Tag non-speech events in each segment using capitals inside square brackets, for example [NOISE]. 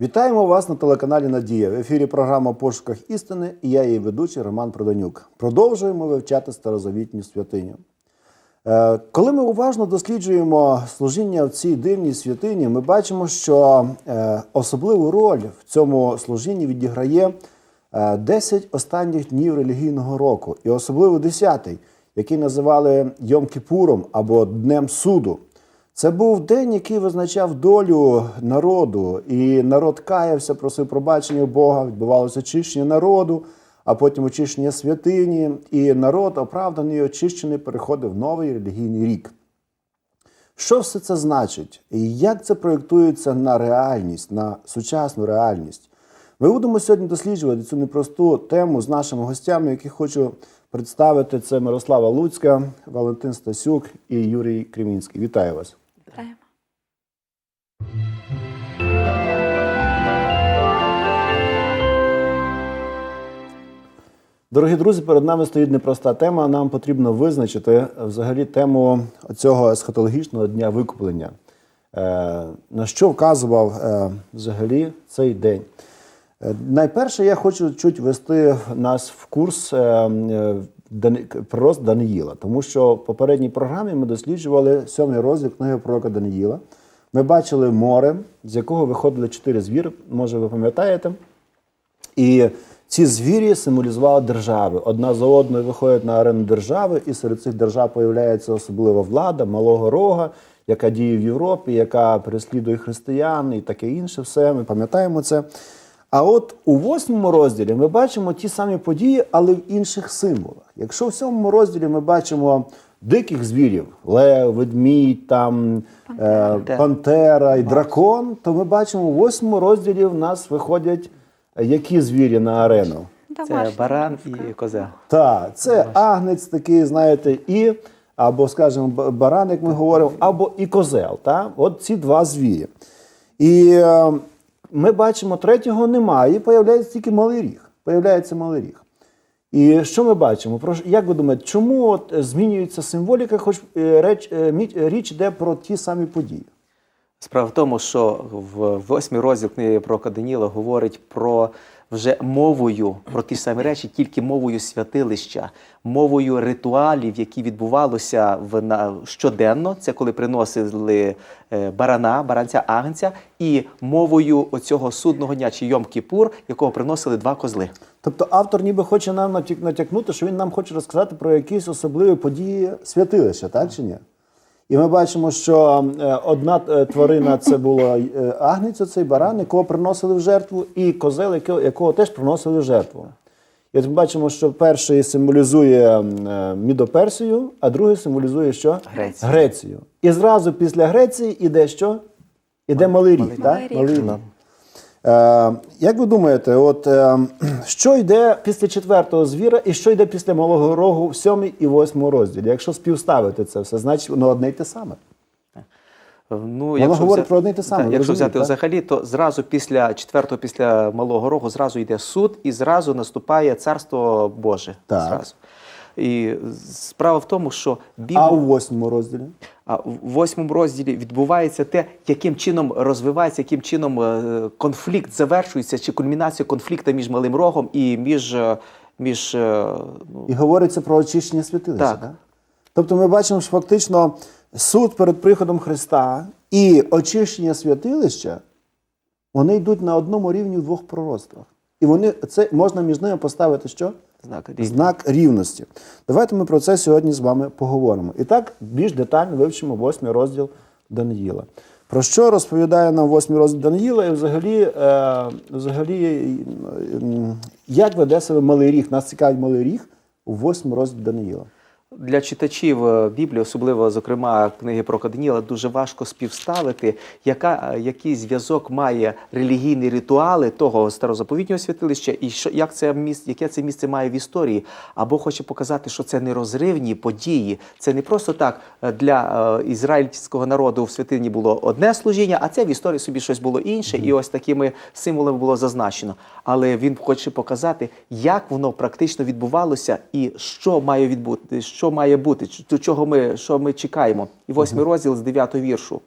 Вітаємо вас на телеканалі Надія. В ефірі програма Пошуках істини і я її ведучий Роман Проданюк. Продовжуємо вивчати старозавітню святиню. Е, Коли ми уважно досліджуємо служіння в цій дивній святині, ми бачимо, що е, особливу роль в цьому служінні відіграє е, 10 останніх днів релігійного року, і особливо 10-й, який називали Йом-Кіпуром або Днем суду. Це був день, який визначав долю народу, і народ каявся, просив пробачення Бога, відбувалося очищення народу, а потім очищення святині, і народ, оправданий очищений, переходив в новий релігійний рік. Що все це значить? І як це проєктується на реальність, на сучасну реальність? Ми будемо сьогодні досліджувати цю непросту тему з нашими гостями, яких хочу представити. Це Мирослава Луцька, Валентин Стасюк і Юрій Кремінський. Вітаю вас! Дорогі друзі, перед нами стоїть непроста тема. Нам потрібно визначити взагалі тему цього есхатологічного дня викуплення. Е, на що вказував е, взагалі цей день? Е, найперше, я хочу чуть ввести нас в курс пророст Даниїла, тому що в попередній програмі ми досліджували сьомий розділ книги пророка Даниїла. Ми бачили море, з якого виходили чотири звіри, може ви пам'ятаєте. І ці звірі символізували держави. Одна за одною виходять на арену держави, і серед цих держав появляється особлива влада малого рога, яка діє в Європі, яка переслідує християн і таке інше. Все ми пам'ятаємо це. А от у восьмому розділі ми бачимо ті самі події, але в інших символах. Якщо в сьомому розділі ми бачимо диких звірів, лев, ведмідь, там, е, пантера і дракон, то ми бачимо у восьмому розділі в нас виходять які звірі на арену. Це баран і козел. Так, це агнець такий, знаєте, і, або, скажімо, баран, як ми говоримо, або і козел. Та? От ці два звірі. І е, ми бачимо, третього немає, і появляється тільки малий ріг. Появляється малий ріг. І що ми бачимо? Як ви думаєте, чому от е, змінюється символіка, хоч е, мі- річ йде про ті самі події? Справа в тому, що в восьмий розділ книги про Даніла говорить про вже мовою про ті самі речі, тільки мовою святилища, мовою ритуалів, які відбувалися в на щоденно. Це коли приносили е, барана, баранця агнця, і мовою оцього судного дня чи Йом-Кіпур, якого приносили два козли. Тобто автор ніби хоче нам натяк- натякнути, що він нам хоче розказати про якісь особливі події святилища, так чи ні? І ми бачимо, що е, одна е, тварина це була е, агнець, цей баран, якого приносили в жертву, і козел, якого, якого теж приносили в жертву. І от ми бачимо, що перший символізує Мідоперсію, а другий символізує що? Грецію. Грецію. І зразу після Греції іде що? Іде малий рік. так? Малий рік. Малий рік. Е, як ви думаєте, от е, [CLEARS THROAT] що йде після четвертого звіра і що йде після малого рогу в сьомий і восьмому розділі? Якщо співставити це все, значить воно одне й те саме. Ну, Воно говорить про одне й те саме, Так, якщо взяти так? взагалі, то зразу після четвертого, після малого рогу, зразу йде суд і зразу наступає царство Боже. Так. Зразу. І справа в тому, що Біблія, А у восьмому розділі? а в восьмому розділі відбувається те, яким чином розвивається, яким чином е, конфлікт завершується, чи кульмінація конфлікту між малим рогом і між, е, між е, ну, І говориться про очищення святилища. Так. Так. Тобто ми бачимо, що фактично суд перед приходом Христа і очищення святилища вони йдуть на одному рівні в двох пророцтвах. І вони це можна між ними поставити що? Знак рівності. Знак рівності. Давайте ми про це сьогодні з вами поговоримо. І так більш детально вивчимо восьмий розділ Даниїла. Про що розповідає нам восьмий розділ Даниїла і взагалі, е, взагалі як веде себе малий ріг? Нас цікавить малий ріг у восьмому розділі Даниїла. Для читачів е, Біблії, особливо зокрема книги про Даніла, дуже важко співставити, яка, е, який зв'язок має релігійні ритуали того старозаповітнього святилища, і що як це місце, яке це місце має в історії, або хоче показати, що це нерозривні події. Це не просто так е, для ізраїльського народу в святині було одне служіння, а це в історії собі щось було інше, і ось такими символами було зазначено. Але він хоче показати, як воно практично відбувалося і що має відбути, що має бути, до чого ми, що ми чекаємо. І восьмий розділ з дев'ятого віршу.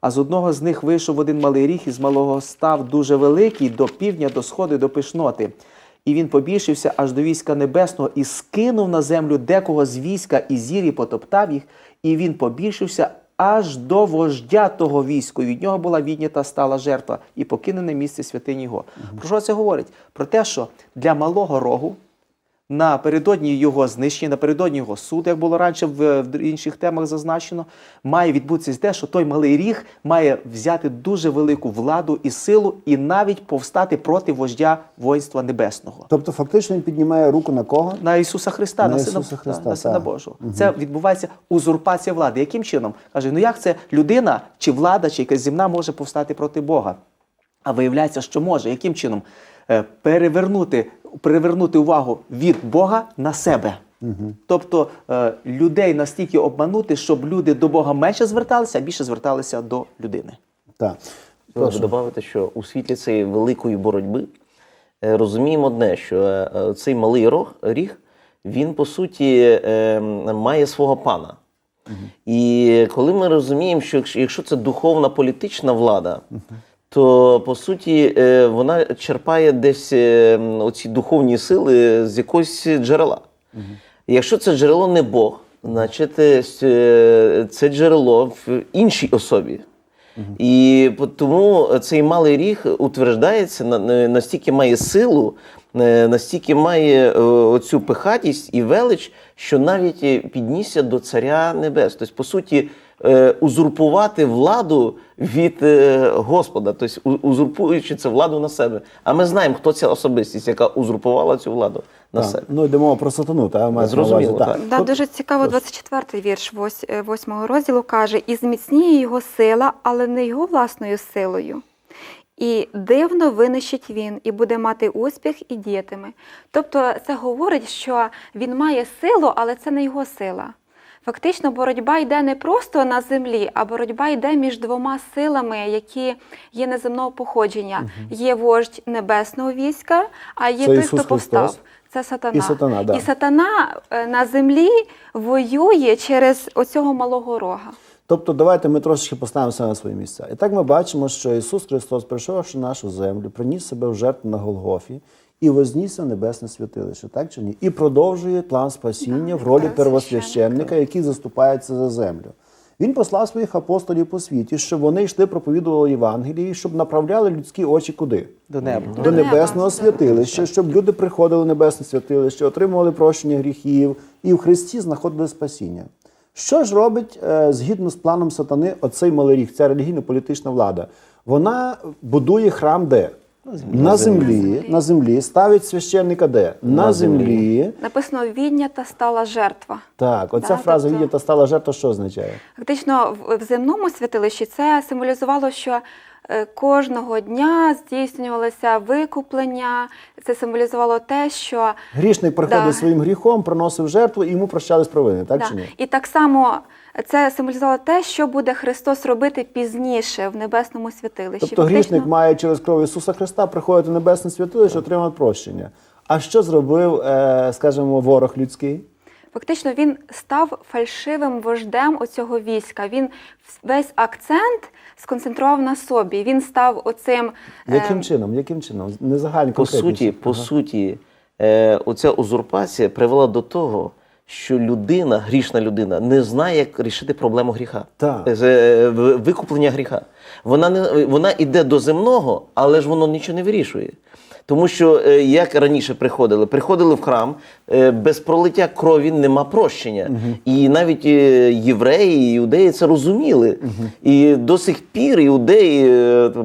А з одного з них вийшов один малий ріг, і з малого став дуже великий до півдня, до сходу, до пишноти. І він побільшився аж до війська небесного і скинув на землю декого з війська і зірі потоптав їх, і він побільшився аж до вождя того війську. Від нього була віднята стала жертва і покинене місце святині його. Про що це говорить? Про те, що для малого рогу напередодні його знищення, напередодні його суду, як було раніше в, в інших темах зазначено, має відбутися те, що той малий ріг має взяти дуже велику владу і силу, і навіть повстати проти вождя воїнства небесного. Тобто, фактично він піднімає руку на кого? На Ісуса Христа, На на, Сина, Христа, на, на Сина. Божого. Це відбувається узурпація влади. Яким чином? Каже, ну як це людина, чи влада, чи якась земна може повстати проти Бога? А виявляється, що може. Яким чином? Е, Перевернути, перевернути увагу від Бога на себе. Тобто е, людей настільки обманути, щоб люди до Бога менше зверталися, а більше зверталися до людини. Так. Би додати, що у світлі цієї великої боротьби е, розуміємо одне, що е, цей малий рог, ріг, він по суті має свого пана. І коли ми розуміємо, що якщо- якщо це духовна політична влада, то по суті е, вона черпає десь е, оці духовні сили з якогось джерела. І Якщо це джерело не Бог, значить е, це джерело в іншій особі. І тому цей малий ріг утверждається, на- на- настільки має силу, настільки має оцю пихатість і велич, що навіть піднісся до царя небес. Тобто, по суті, узурпувати владу від е, Господа, тобто узурпуючи цю владу на себе. А ми знаємо, хто ця особистість, яка узурпувала цю владу на Так. себе. Ну, йде мова про сатану, та на Зрозуміло, увазі, так. Да, дуже цікаво, 24-й вірш 8 розділу каже: і зміцніє його сила, але не його власною силою. І дивно винищить він, і буде мати успіх і діятиме. Тобто це говорить, що він має силу, але це не його сила. Фактично, боротьба йде не просто на землі, а боротьба йде між двома силами, які є неземного походження. Є вождь небесного війська, а є Це той, Ісус хто повстав. Христос. Це сатана. І сатана, да. І сатана е, на землі воює через оцього малого рога. Тобто, давайте ми трошечки поставимося на свої місця. І так ми бачимо, що Ісус Христос, прийшовши нашу землю, приніс себе в жертву на Голгофі і вознісся в небесне святилище, так чи ні? І продовжує план спасіння в ролі первосвященника, який заступається за землю. Він послав своїх апостолів по світі, щоб вони йшли, проповідували Євангелії, щоб направляли людські очі куди? До неба. До До неба. небесного святилища, щоб люди приходили в небесне святилище, отримували прощення гріхів і в Христі знаходили спасіння. Що ж робить е, згідно з планом сатани оцей малий ріг, ця релігійно-політична влада? Вона будує храм де? На землі, на землі, ставить священника де? На, На землі. землі. Написано віднята стала жертва. Так, оця Да, фраза тобто- віднята стала жертва, що означає? Фактично, в, в земному святилищі це символізувало, що кожного дня здійснювалося викуплення. Це символізувало те, що Грішник приходив Да. своїм гріхом, приносив жертву і йому прощались провини, так Да. чи ні? І так само це символізувало те, що буде Христос робити пізніше в небесному святилищі. Тобто грішник має через кров Ісуса Христа приходити в небесне святилище, отримати прощення. А що зробив, е, скажімо, ворог людський? Фактично він став фальшивим вождем оцього війська. Він весь акцент сконцентрував на собі. Він став оцим е, Яким чином? Яким чином? Не загально По суті, по суті, е, оця узурпація привела до того, що людина, грішна людина, не знає, як рішити проблему гріха. Так. Е, викуплення гріха. Вона не вона йде до земного, але ж воно нічого не вирішує. Тому що е, як раніше приходили, приходили в храм, е, без пролиття крові нема прощення. І навіть е, євреї, і іудеї це розуміли. І до сих пір іудеї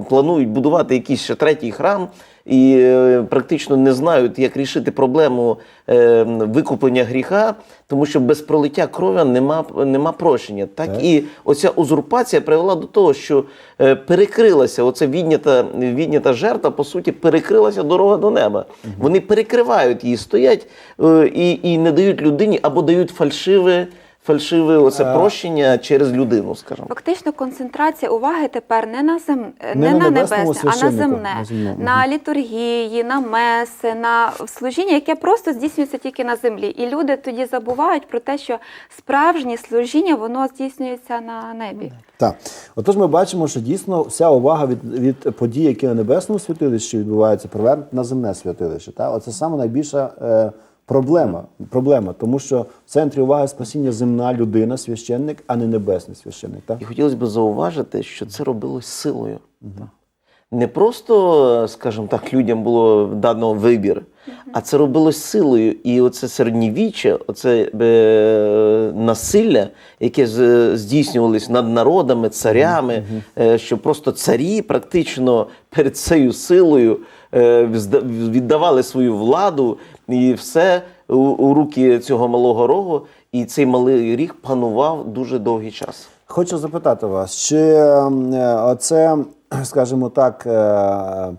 планують будувати якийсь ще третій храм. І е, практично не знають, як рішити проблему е, викуплення гріха, тому що без пролиття крові нема, нема прощення. Так, Так. і оця узурпація привела до того, що е, перекрилася оця віднята, віднята жертва, по суті, перекрилася дорога до неба. Вони перекривають її, стоять і, і не дають людині або дають фальшиве. Фальшиве оце прощення через людину, скажімо. Фактично концентрація уваги тепер не на зем... не, Не на на небесному небесне, а на священнику, земне, на земному. на літургії, на меси, на служіння, яке просто здійснюється тільки на землі. І люди тоді забувають про те, що справжнє служіння воно здійснюється на небі. Так, отож, ми бачимо, що дійсно вся увага від, від подій, які на небесному святилищі відбуваються, привернута на земне святилище. Та? Оце саме найбільша е, проблема, проблема, тому що в центрі уваги спасіння земна людина, священник, а не небесний священник. Так? І хотілося б зауважити, що це робилось силою. Не просто, скажімо так, людям було дано вибір, а це робилось силою. І оце середньовіччя, оце е, насилля, яке здійснювалось над народами, царями, е, що просто царі практично перед цією силою віддавали свою владу і все у, руки цього малого рогу. І цей малий ріг панував дуже довгий час. Хочу запитати вас, чи ем, е, оце, [CLEARS THROAT] скажімо так, е, е,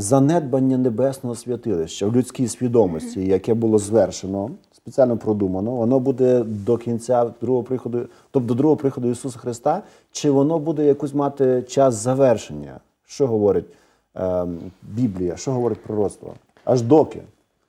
занедбання небесного святилища в людській свідомості, яке було звершено, спеціально продумано, воно буде до кінця другого приходу, тобто до другого приходу Ісуса Христа, чи воно буде якусь мати час завершення? Що говорить Біблія, що говорить пророцтво? Аж доки?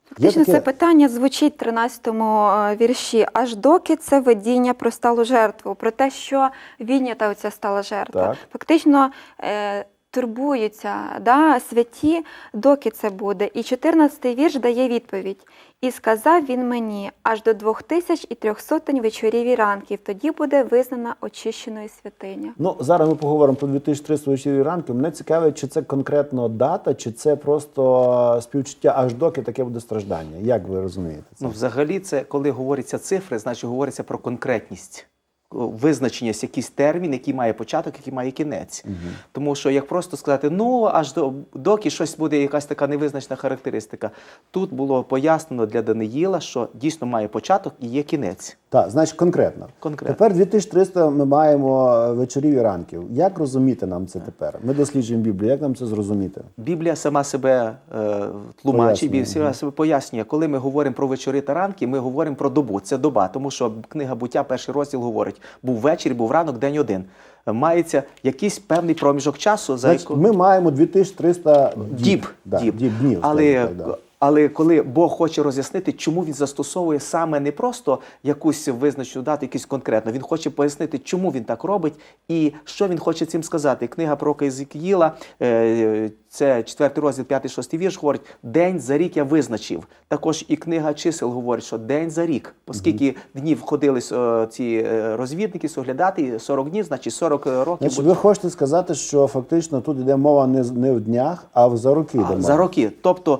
Фактично, таке- це питання звучить в 13-му е, вірші, аж доки це видіння про сталу жертву, про те, що віднята оця стала жертва. Так. Фактично е, турбуються да, святі, доки це буде. І 14-й вірш дає відповідь. І сказав він мені аж до двох тисяч і трьох сотень вечорів і ранків. Тоді буде визнана очищеною святиня. Ну, зараз ми поговоримо про 2300 вечірі ранки. Мене цікавить, чи це конкретно дата, чи це просто співчуття аж доки таке буде страждання. Як ви розумієте це? Ну, взагалі, це коли говоряться цифри, значить говориться про конкретність. О, Визначення якийсь термін, який має початок, який має кінець. Тому що як просто сказати, ну аж до доки щось буде якась така невизначна характеристика. Тут було пояснено для Даниїла, що дійсно має початок і є кінець. Так, значить конкретно. Конкретно. Тепер 2300 ми маємо е, вечорів і ранків. Як розуміти нам це тепер? Ми досліджуємо Біблію. Як нам це зрозуміти? Біблія сама себе е, тлумачить, Біблія себе пояснює. Коли ми говоримо про вечори та ранки, ми говоримо про добу. Це доба, тому що книга буття, перший розділ говорить: був вечір, був ранок, день один. Е, Мається якийсь певний проміжок часу, за Значить, яко- ми маємо 2300 діб. діб, Да, діб. діб днів. але, так, да. Але коли Бог хоче роз'яснити, чому він застосовує саме не просто якусь визначену дату, якусь конкретно, він хоче пояснити, чому він так робить і що він хоче цим сказати. Книга пророка Єзекіїла, е, це 4 розділ, 5-6 вірш, говорить, день за рік я визначив. Також і книга чисел говорить, що день за рік, оскільки днів ходили е, ці е, розвідники, соглядати 40 днів, значить 40 років. Значить, ви хочете сказати, що фактично тут йде мова не, в днях, а в за роки. А. За роки, тобто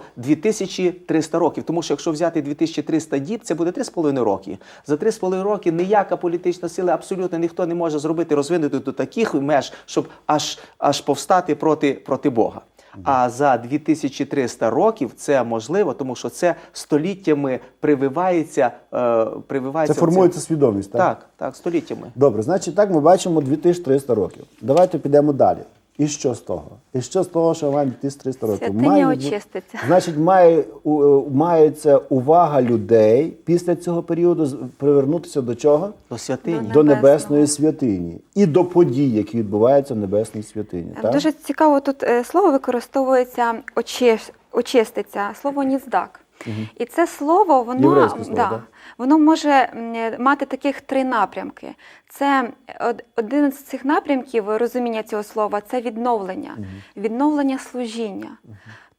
2300 років. Тому що якщо взяти 2300 діб, це буде 3,5 роки. За 3,5 роки ніяка політична сила, абсолютно ніхто не може зробити розвинути до таких меж, щоб аж, аж повстати проти, проти Бога. А за 2300 років це можливо, тому що це століттями прививається. Е, прививається Це формується свідомість, так? Так, так, століттями. Добре, значить, так ми бачимо 2300 років. Давайте підемо далі. І що з того? І що з того, що маємо 2300 років? Має очиститься. Значить, має, у- е, мається увага людей після цього періоду привернутися до чого? До святині. До До небесної святині і до подій, які відбуваються в небесній святині. Так? Дуже цікаво, тут е, слово використовується очиститься, слово ніздак. І це слово, воно, Єврейське слово, да, да? воно може е, мати таких три напрямки. Це один з цих напрямків розуміння цього слова це відновлення, відновлення служіння.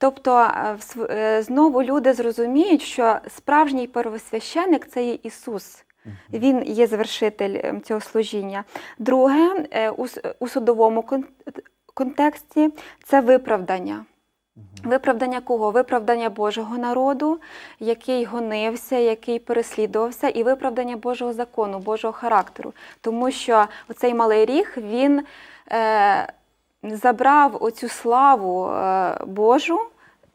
Тобто е, е, знову люди зрозуміють, що справжній первосвященик це є Ісус. Він є звершитель ем, цього служіння. Друге, е, у судовому контексті це виправдання. Виправдання кого? Виправдання Божого народу, який гонився, який переслідувався, і виправдання Божого закону, Божого характеру. Тому що оцей малий ріг він е, забрав оцю славу е, Божу,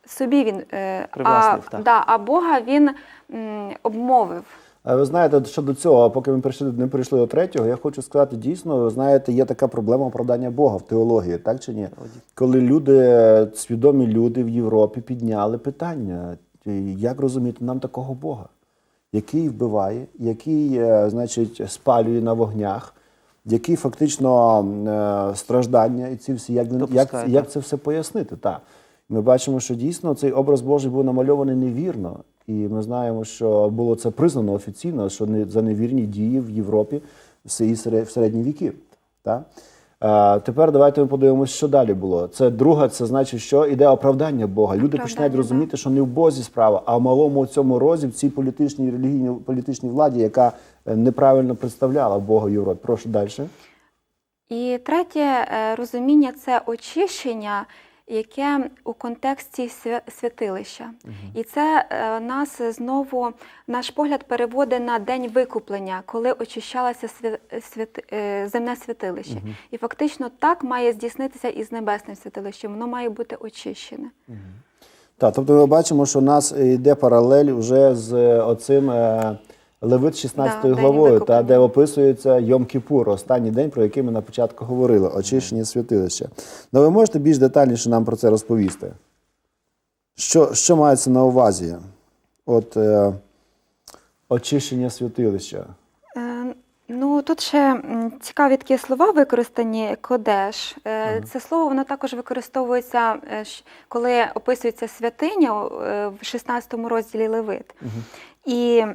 собі він е, а, да, а Бога він м, обмовив. А Ви знаєте, щодо цього, поки ми прийшли, не прийшли до третього, я хочу сказати, дійсно, ви знаєте, є така проблема оправдання Бога в теології, так чи ні? Коли люди, свідомі люди в Європі підняли питання, як розуміти нам такого Бога? який вбиває, який, е, значить, спалює на вогнях, який фактично е, страждання і ці всі, як, як, як це все пояснити? Так. Ми бачимо, що дійсно цей образ Божий був намальований невірно. І ми знаємо, що було це признано офіційно, що не, за невірні дії в Європі в середні віки. Так? Тепер давайте ми подивимося, що далі було. Це друга, це значить, що іде оправдання Бога. Люди Оправдання, починають розуміти, що не в Бозі справа, а в малому цьому розі, в цій політичній релігійній політичній владі, яка е, неправильно представляла Бога в Європі. Прошу далі. І третє е, розуміння це очищення, яке у контексті свя- святилища. І це е, нас знову наш погляд переводить на день викуплення, коли очищалося свя- святи- е, земне святилище. І фактично так має здійснитися і з небесним святилищем. Воно має бути очищене. Так, тобто ми бачимо, що у нас йде паралель вже з оцим е, Левит 16 Да, главою, та, де описується Йом-Кіпур, останній день, про який ми на початку говорили, очищення святилища. Ну, ви можете більш детальніше нам про це розповісти? Що, що мається на увазі? От е, очищення святилища. Е, Ну тут ще цікаві такі слова використані кодеш. Е, Це слово воно також використовується, е, коли описується святиня е, в 16 розділі Левит. І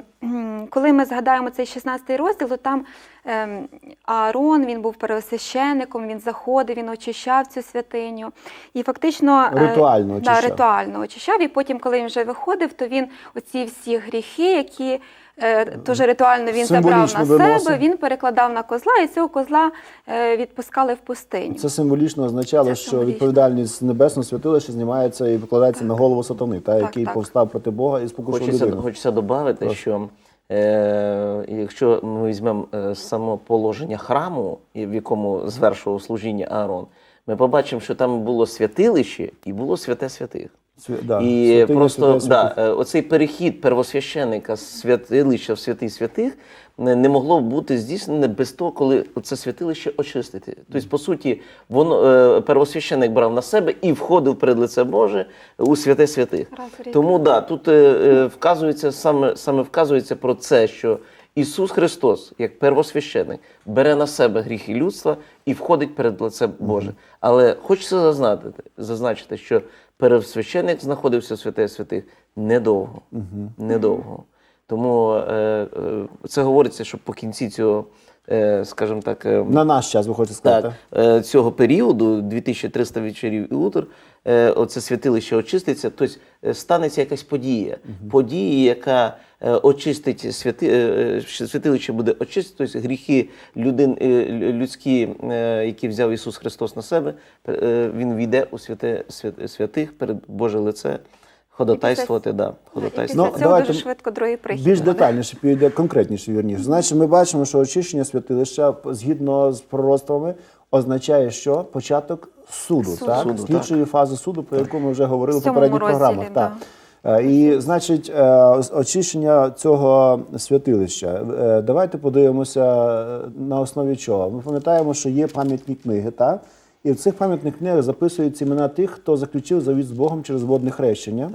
коли ми згадаємо цей 16 розділ, то там ем, Аарон він був пересвященником, він заходив, він очищав цю святиню. І фактично ритуально очищав. Да, ритуально очищав. І потім, коли він вже виходив, то він оці всі гріхи, які е, теж ритуально він забрав на виносив. себе, він перекладав на козла, і цього козла е, відпускали в пустиню. Це символічно означало, Це що символічно. відповідальність небесного святилища знімається і покладається на голову сатани, та, Так, який так. повстав проти Бога і спокушав Хочеться, людину. хочеться додати, що е, якщо ми візьмемо е, само положення храму, в якому звершував служіння Аарон, ми побачимо, що там було святилище і було святе святих. Свя- да, І святиня просто святих да, е, оцей перехід первосвященника з святилища в святий святих не, не могло бути здійснене без того, коли це святилище очистити. Тобто, по суті, воно е, первосвященик брав на себе і входив перед лице Боже у святе святих. Тому да, тут е, вказується саме, саме вказується про це, що Ісус Христос, як первосвященик, бере на себе гріхи людства і входить перед лице Боже. Але хочеться зазначити, зазначити, що первосвященик знаходився в святе святих недовго. Недовго. Тому е, е, це говориться, що по кінці цього, скажімо так, е, На наш час, ви хочете сказати? так, е, цього періоду, 2300 вечорів і утр, е, оце святилище очиститься, тобто е, станеться якась подія. Подія, яка е, очистить святи, е, е, святилище буде очистити, тобто гріхи людин, е, людські, е, які взяв Ісус Христос на себе, е, Він війде у святе, свят- святих перед Боже лице, ходатайствувати, да, І ходатайствувати. після Ну, цього дуже швидко другий прихід. Більш детальніше піде, конкретніше вірніше. Значить, ми бачимо, що очищення святилища згідно з пророцтвами означає, що початок суду, Суду. так? Суду, слідчої фази суду, про яку ми вже говорили В попередніх програмах. да. Так. Е, І, значить, е, очищення цього святилища. Е, Давайте подивимося на основі чого. Ми пам'ятаємо, що є пам'ятні книги, так? І в цих пам'ятних книгах записуються імена тих, хто заключив завіт з Богом через водне хрещення.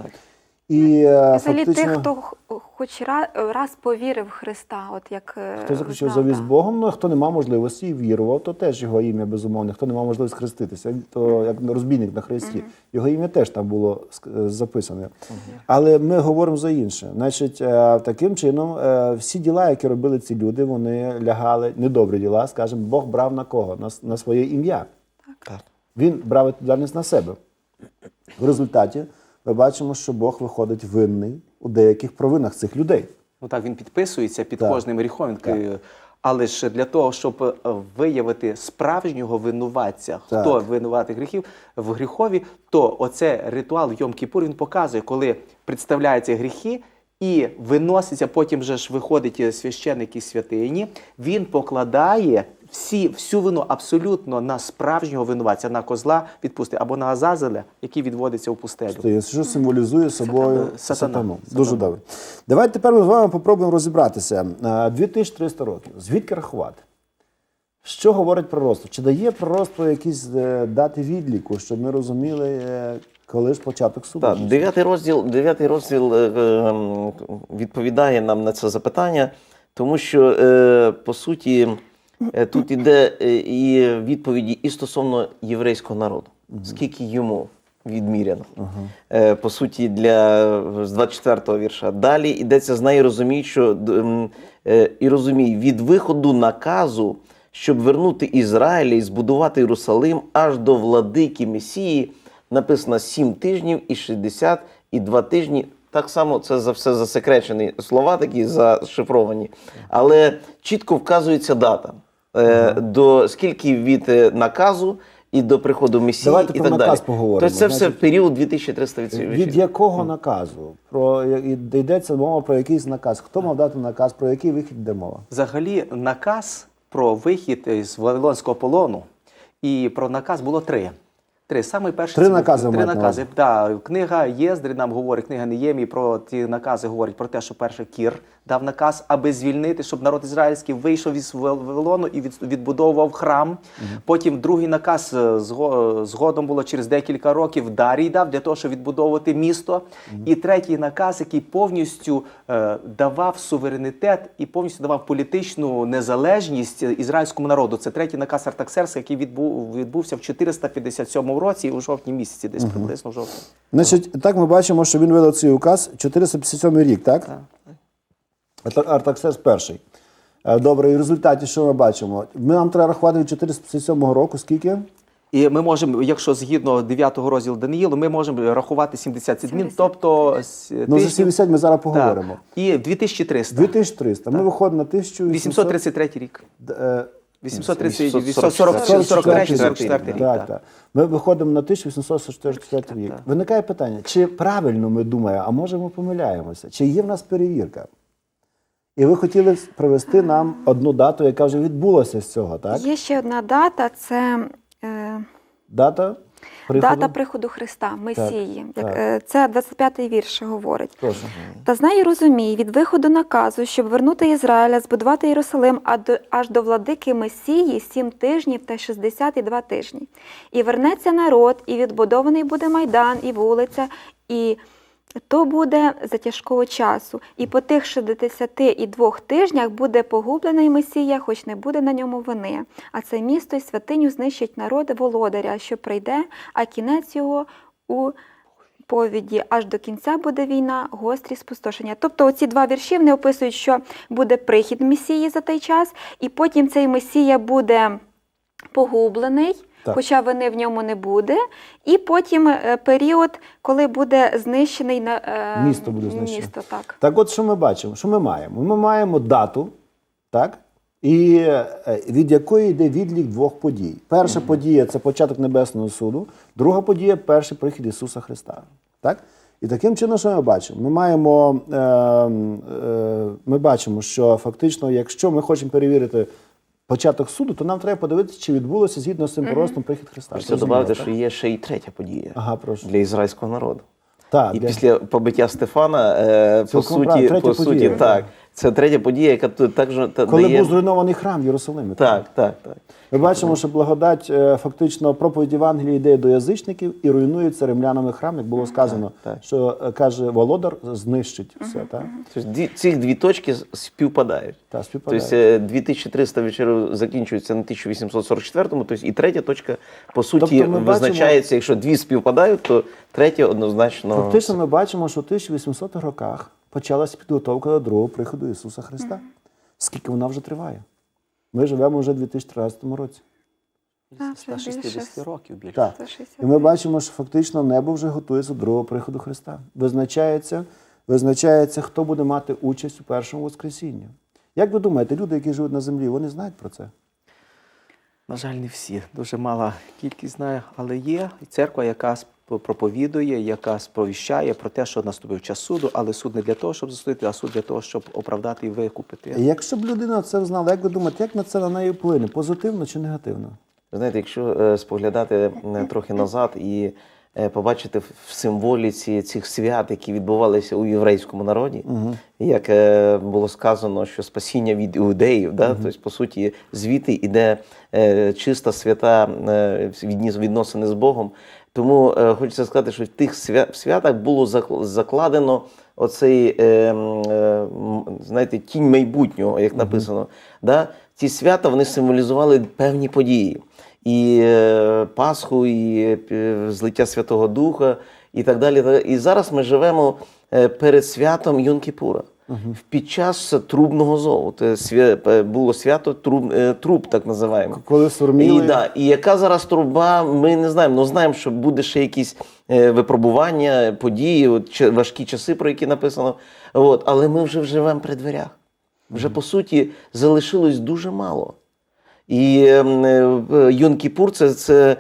І е, Взагалі фактично... тих, хто хоч ра- раз повірив в Христа, от як е, Хто заключив завіт з. Богом, ну а хто не мав можливості і вірував, то теж його ім'я безумовне. Хто не мав можливості хреститися, то як розбійник на хресті, його ім'я теж там було е, записане. Але ми говоримо за інше. Значить, таким чином, всі діла, які робили ці люди, вони лягали, недобрі діла, скажімо, Бог брав на кого? На, на своє ім'я. Він брав відповідальність на себе. В результаті ми бачимо, що Бог виходить винний у деяких провинах цих людей. Ну так, він підписується під Так. кожним гріхом. Але ж для того, щоб е, виявити справжнього винуватця, Так. хто винуватий гріхів в гріхові, то оце ритуал Йом Кіпур він показує, коли представляються гріхи. І виноситься, потім же ж виходить е, священик із святині. Він покладає всі, всю вину абсолютно на справжнього винуватця, на козла відпусти або на Азазеля, який відводиться у пустелю. Стоїть, що символізує собою Сатана. сатану. Сатана. Дуже добре. Давайте тепер ми з вами попробуємо розібратися. Е, 2300 років. Звідки рахувати? Що говорить пророцтво? Чи дає пророцтво якісь е, дати відліку, щоб ми розуміли, е, Коли ж початок суду? Так, дев'ятий розділ, дев'ятий розділ е, е, відповідає нам на це запитання, тому що е, по суті е, тут іде е, і відповіді і стосовно єврейського народу, скільки йому відміряно. Е, По суті, для з 24-го вірша. Далі йдеться з нею розуміють, що е, і розумій, від виходу наказу, щоб вернути Ізраїль і збудувати Єрусалим аж до владики Месії, написано 7 тижнів і 60 і 2 тижні. Так само це за все засекречені слова, такі зашифровані, але чітко вказується дата. Е, До скільки від е, наказу і до приходу місії Давайте і про так наказ далі. поговоримо. Тобто це все в Значить, період 2300 від Від якого наказу? Про і- йдеться мова про якийсь наказ? Хто мав дати наказ? Про який вихід йде мова? Взагалі, наказ про вихід з Вавилонського полону і про наказ було три. Три. Саме перший Три накази Три накази. Да, книга Єздри нам говорить, книга Неємії про ті накази говорить про те, що перший Кір дав наказ, аби звільнити, щоб народ ізраїльський вийшов із Вав- Вавилону і відбудовував храм. Потім другий наказ е, згодом було через декілька років Дарій дав для того, щоб відбудовувати місто. І третій наказ, який повністю е, давав суверенітет і повністю давав політичну незалежність е, ізраїльському народу. Це третій наказ Артаксерса, який відбув, відбувся в 457 році у жовтні місяці, десь приблизно в жовтні. Значить, так ми бачимо, що він видав цей указ 457 рік, так? Так. Артаксес перший. Е, Добре, і в результаті що ми бачимо? Ми нам треба рахувати від 457 року, скільки? І ми можемо, якщо згідно 9 розділу Даниїлу, ми можемо рахувати 70 днів, тобто Ну, за тижнів. 70 ми зараз поговоримо. Так. І 2300. 2300. Ми виходимо на 1800... 833 рік. е, 830, 844 843, 44 44 рік. Ми виходимо на 1844 рік. Виникає питання, чи правильно ми думаємо, а може ми помиляємося? Чи є в нас перевірка? І ви хотіли привести нам одну дату, яка вже відбулася з цього, так? Є ще одна дата це е, Дата приходу? дата приходу Христа, Месії. Як, так. е, це 25-й вірш говорить. Прошу. Та знай і розумій, від виходу наказу, щоб вернути Ізраїля, збудувати Єрусалим аж до владики Месії сім тижнів та 62 тижні. І вернеться народ, і відбудований буде майдан, і вулиця, і то буде за тяжкого часу. І по тих 62 тижнях буде погублений Месія, хоч не буде на ньому вини. А це місто і святиню знищить народ володаря, що прийде, а кінець його у повіді аж до кінця буде війна, гострі спустошення. Тобто оці два вірші вони описують, що буде прихід Месії за той час, і потім цей Месія буде погублений, Так. хоча вини в ньому не буде. І потім е, період, коли буде знищений на е, Місто буде знищене. Місто, так. Так от що ми бачимо? Що ми маємо? Ми маємо дату, так? І е, від якої йде відлік двох подій. Перша подія це початок Небесного суду, друга подія перший прихід Ісуса Христа. Так? І таким чином, що ми бачимо? Ми маємо, е, е, ми бачимо, що фактично, якщо ми хочемо перевірити початок суду, то нам треба подивитися, чи відбулося згідно з цим проростом прихід Христа. Хочеться додати, що є ще й третя подія Ага, прошу. для ізраїльського народу. Так, І для- після побиття Стефана, е, по Цілком правильно, суті, третя по суті, подія. так. Це третя подія, яка тут також та- коли дає... був зруйнований храм в Єрусалимі. Так, так, так. Ми бачимо, що благодать е, фактично проповідь Євангелії йде до язичників і руйнується римлянами храм, як було сказано, так. що е, каже Володар, знищить все. Так? Тобто дві- ці дві точки співпадають. Та, співпадає. Тобто е, 2300 вечорів закінчується на 1844-му, тобто і третя точка, по суті, Тобто визначається, якщо дві співпадають, то третя однозначно. Фактично, ми бачимо, що в 1800 роках почалася підготовка до другого приходу Ісуса Христа. Скільки вона вже триває? Ми живемо вже в 2013 році. А, 160 років більше. Так. І ми бачимо, що фактично небо вже готується до другого приходу Христа. Визначається, визначається, хто буде мати участь у першому Воскресінні. Як ви думаєте, люди, які живуть на землі, вони знають про це? На жаль, не всі. Дуже мала кількість знає, але є церква, яка проповідує, яка сповіщає про те, що наступив час суду, але суд не для того, щоб засудити, а суд для того, щоб оправдати і викупити. Якщо б людина це знала, як ви думаєте, як на це на неї вплине? Позитивно чи негативно? Знаєте, якщо е, споглядати е, трохи назад і е, побачити в символіці цих свят, які відбувалися у єврейському народі, як е, було сказано, що спасіння від іудеїв, да? тобто, по суті, звідти йде чиста свята відніс- відносини з Богом. Тому е, хочеться сказати, що в тих свя- святах було зак- закладено оцей, е, е, знаєте, тінь майбутнього, як написано. Да? Ці свята вони символізували певні події. І е, Пасху, і е, злиття Святого Духа, і так далі. І зараз ми живемо е, перед святом Йон-Кіпура. Під час трубного зову. Е, було свято труб, е, труб, так називаємо. Коли сурміли. І, да, і яка зараз труба, ми не знаємо. Ну знаємо, що буде ще якісь е, випробування, події, от, важкі часи, про які написано. От, але ми вже живемо при дверях. Вже по суті залишилось дуже мало. І ем, Йон-Кіпур це, це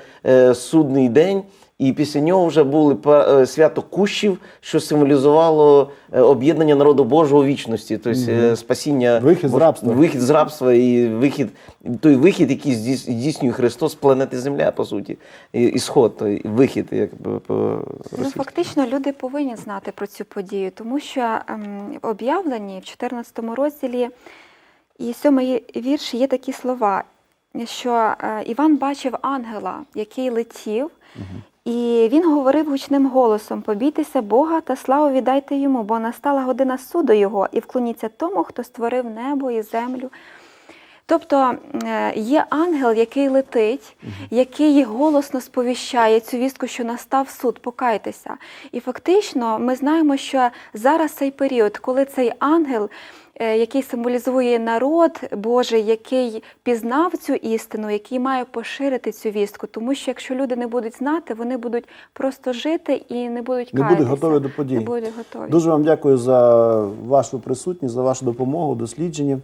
судний день, і після нього вже були е, свято Кущів, що символізувало е, об'єднання народу Божого вічності, тобто е, спасіння Вихід з рабства. Вихід з рабства і вихід, той вихід, який здійснює Христос з планети Земля, по суті. І, ісход, той вихід, як би по Ну, фактично, люди повинні знати про цю подію, тому що ем, в об'явленні в 14 розділі і сьомий вірш є такі слова, що е, Іван бачив ангела, який летів, і він говорив гучним голосом: Побійтеся Бога та славу віддайте йому, бо настала година суду його, і вклоніться тому, хто створив небо і землю. Тобто е, є ангел, який летить, який голосно сповіщає цю вістку, що настав суд, покайтеся. І фактично ми знаємо, що зараз цей період, коли цей ангел, е, який символізує народ Божий, який пізнав цю істину, який має поширити цю вістку, тому що якщо люди не будуть знати, вони будуть просто жити і не будуть Не будуть готові до подій. Не будуть готові. Дуже вам дякую за вашу присутність, за вашу допомогу у дослідженні.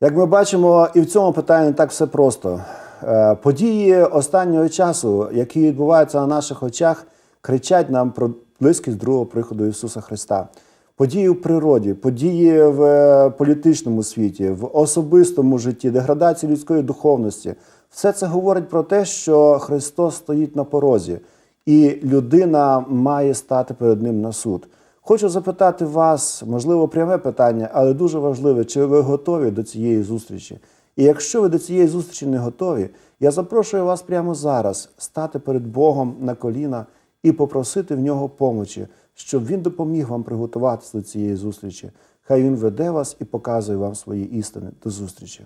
Як ми бачимо, і в цьому питанні так все просто. Е, Події останнього часу, які відбуваються на наших очах, кричать нам про близькість другого приходу Ісуса Христа. Події в природі, події в е, політичному світі, в особистому житті, деградації людської духовності. Все це говорить про те, що Христос стоїть на порозі, і людина має стати перед ним на суд. Хочу запитати вас, можливо, пряме питання, але дуже важливе, чи ви готові до цієї зустрічі? І якщо ви до цієї зустрічі не готові, я запрошую вас прямо зараз стати перед Богом на коліна і попросити в нього помочі, щоб він допоміг вам приготуватися до цієї зустрічі. Хай він веде вас і показує вам свої істини. До зустрічі.